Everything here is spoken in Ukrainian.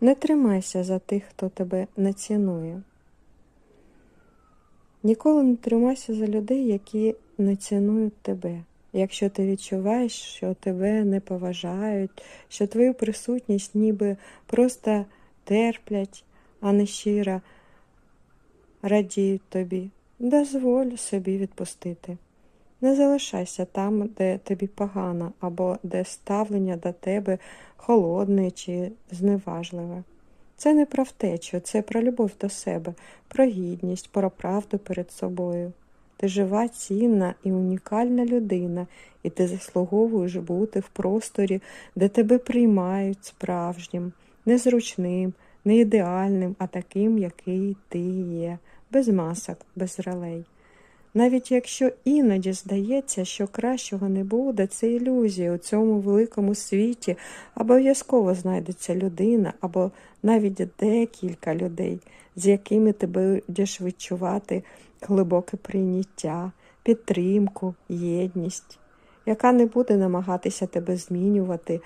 Не тримайся за тих, хто тебе не цінує. Ніколи не тримайся за людей, які не цінують тебе. Якщо ти відчуваєш, що тебе не поважають, що твою присутність ніби просто терплять, а не щиро радіють тобі, дозволь собі відпустити. Не залишайся там, де тобі погано, або де ставлення до тебе холодне чи зневажливе. Це не про втечу, це про любов до себе, про гідність, про правду перед собою. Ти жива, цінна і унікальна людина, і ти заслуговуєш бути в просторі, де тебе приймають справжнім, незручним, не ідеальним, а таким, який ти є, без масок, без ролей. Навіть якщо іноді здається, що кращого не буде, це ілюзія у цьому великому світі. Обов'язково знайдеться людина або навіть декілька людей, з якими ти будеш відчувати глибоке прийняття, підтримку, єдність, яка не буде намагатися тебе змінювати,